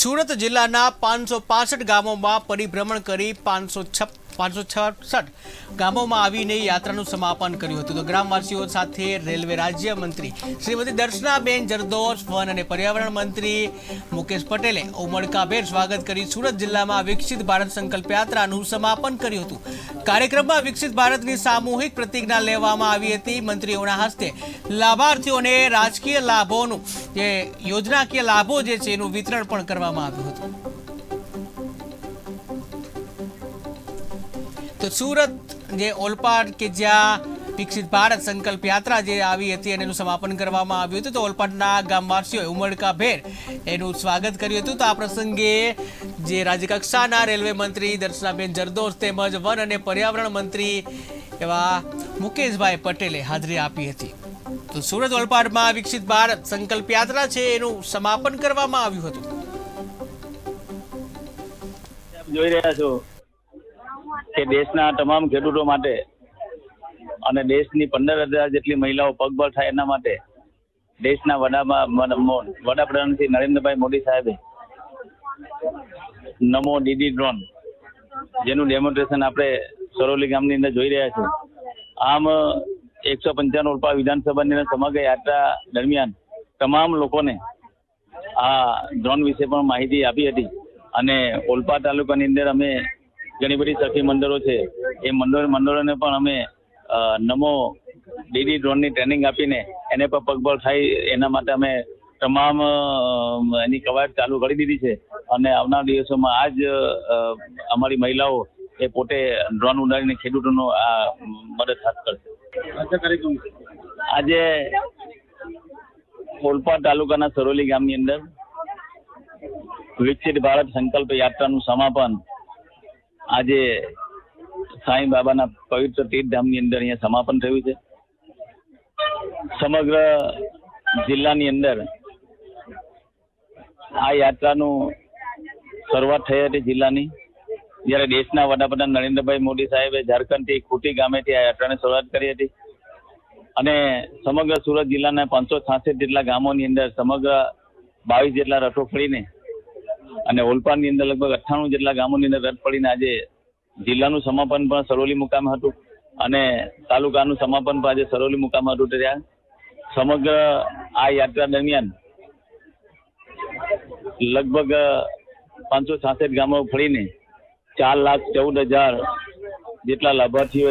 સુરત જિલ્લાના પાંચસો ગામોમાં પરિભ્રમણ કરી પાંચસો પાંચસો છસઠ ગામોમાં આવીને યાત્રાનું સમાપન કર્યું હતું. તો ગ્રામવાસીઓ સાથે રેલવે રાજ્યમંત્રી શ્રીમતી દર્શનાબેન જરદોશ વન અને પર્યાવરણ મંત્રી મુકેશ પટેલે ઉમળકાભેર સ્વાગત કરી સુરત જિલ્લામાં વિકસિત ભારત સંકલ્પ યાત્રાનું સમાપન કર્યું હતું. કાર્યક્રમમાં વિકસિત ભારતની સામૂહિક પ્રતિજ્ઞા લેવામાં આવી હતી. મંત્રીઓના હસ્તે લાભાર્થીઓને રાજકીય લાભોનું જે યોજનાકીય લાભો જે છે એનું વિતરણ પણ કરવામાં આવ્યું હતું. તો સુરત જે ઓલપાડ કે જ્યાં વિકસિત ભારત સંકલ્પ યાત્રા જે આવી હતી અને એનું સમાપન કરવામાં આવ્યું હતું, તો ઓલપાડના ગામવાસીઓએ ઉમળકાભેર એનું સ્વાગત કર્યું હતું. તો આ પ્રસંગે જે રાજ્યકક્ષાના રેલવે મંત્રી દર્શનાબેન જરદોશ તેમજ વન અને પર્યાવરણ મંત્રી એવા મુકેશભાઈ પટેલે હાજરી આપી હતી. તો સુરત ઓલપાડમાં વિકસિત ભારત સંકલ્પ યાત્રા છે એનું સમાપન કરવામાં આવ્યું હતું. જોઈ રહ્યા છો કે દેશના તમામ ખેડૂતો માટે અને દેશની પંદર હજાર જેટલી મહિલાઓ પગભર થાય એના માટે દેશના વડાપ્રધાન શ્રી નરેન્દ્રભાઈ મોદી સાહેબે નમો ડીડી ડ્રોન, જેનું ડેમોન્સ્ટ્રેશન આપણે સરોલી ગામની અંદર જોઈ રહ્યા છે આમ એકસો પંચાણું ઉલ્પા વિધાનસભાની સમગ્ર યાત્રા દરમિયાન તમામ લોકોને આ ડ્રોન વિશે પણ માહિતી આપી હતી અને ઓલપા તાલુકાની અંદર અમે ઘણી બધી સખી મંડળો છે. એ મંડળ મંડળોને પણ અમે નમો ડીડી ડ્રોનની ટ્રેનિંગ આપીને એને પણ પગબળ થાય એના માટે અમે તમામ એની કવાયત ચાલુ કરી દીધી છે. અને આવનાર દિવસોમાં આ જ અમારી મહિલાઓ એ પોતે ડ્રોન ઉડાડીને ખેડૂતોનો આ મદદ હાથ કરશે આજે ઓલપાડ તાલુકાના સરોલી ગામની અંદર વિકસિત ભારત સંકલ્પ યાત્રાનું સમાપન આજે સાંઈ બાબાના પવિત્ર તીર્થધામની અંદર અહીંયા સમાપન થયું છે. સમગ્ર જિલ્લાની અંદર આ યાત્રાનું શરૂઆત થઈ હતી જિલ્લાની. જ્યારે દેશના વડાપ્રધાન નરેન્દ્રભાઈ મોદી સાહેબે ઝારખંડથી ખૂટી ગામેથી આ યાત્રાની શરૂઆત કરી હતી. અને સમગ્ર સુરત જિલ્લાના પાંચસો છાસઠ જેટલા ગામોની અંદર સમગ્ર બાવીસ જેટલા રથો ફરીને અને ઓલપાડની અંદર લગભગ અઠ્ઠાણું જેટલા ગામોની અંદર રદ પડીને આજે જિલ્લાનું સમાપન પણ સરોલી મુકામે હતું અને તાલુકાનું સમાપન પણ આજે સરોલી મુકામે હતું ત્યાં સમગ્ર આ યાત્રા દરમિયાન લગભગ પાંચસો છાસઠ ગામો ફરીને ચાર લાખ ચૌદ હજાર જેટલા લાભાર્થીઓએ